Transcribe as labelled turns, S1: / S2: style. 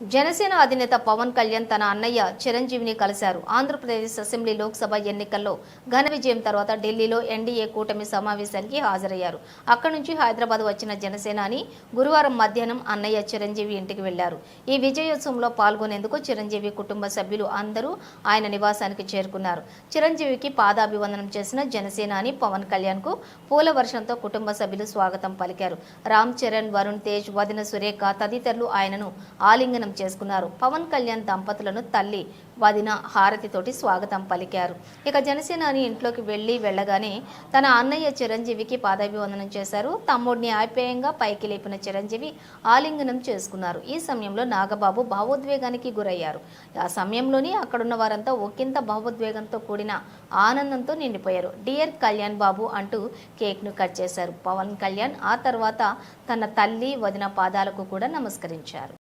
S1: జనసేన అధినేత పవన్ కళ్యాణ్ తన అన్నయ్య చిరంజీవిని కలిశారు. ఆంధ్రప్రదేశ్ అసెంబ్లీ లోక్సభ ఎన్నికల్లో ఘన విజయం తర్వాత ఢిల్లీలో ఎన్డీఏ కూటమి సమావేశానికి హాజరయ్యారు. అక్కడి నుంచి హైదరాబాద్ వచ్చిన జనసేనాని గురువారం మధ్యాహ్నం అన్నయ్య చిరంజీవి ఇంటికి వెళ్ళారు. ఈ విజయోత్సవంలో పాల్గొనేందుకు చిరంజీవి కుటుంబ సభ్యులు అందరూ ఆయన నివాసానికి చేరుకున్నారు. చిరంజీవికి పాదాభివందనం చేసిన జనసేనాని పవన్ కళ్యాణ్కు పూల వర్షంతో కుటుంబ సభ్యులు స్వాగతం పలికారు. రామ్ చరణ్ వరుణ్ తేజ్ వదిన సురేఖ తదితరులు ఆయనను ఆలింగనం చేసుకున్నారు. పవన్ కళ్యాణ్ దంపతులను తల్లి వదిన హారతితోటి స్వాగతం పలికారు. ఇక జనసేనాని ఇంట్లోకి వెళ్ళి వెళ్ళగానే తన అన్నయ్య చిరంజీవికి పాదాభివందనం చేశారు. తమ్ముడిని ఆప్యాయంగా పైకి లేపిన చిరంజీవి ఆలింగనం చేసుకున్నారు. ఈ సమయంలో నాగబాబు భావోద్వేగానికి గురయ్యారు. ఆ సమయంలోనే అక్కడున్న వారంతా ఒకంత భావోద్వేగంతో కూడిన ఆనందంతో నిండిపోయారు. డియర్ కళ్యాణ్ బాబు అంటూ కేక్ను కట్ చేశారు. పవన్ కళ్యాణ్ ఆ తర్వాత తన తల్లి వదిన పాదాలకు కూడా నమస్కరించారు.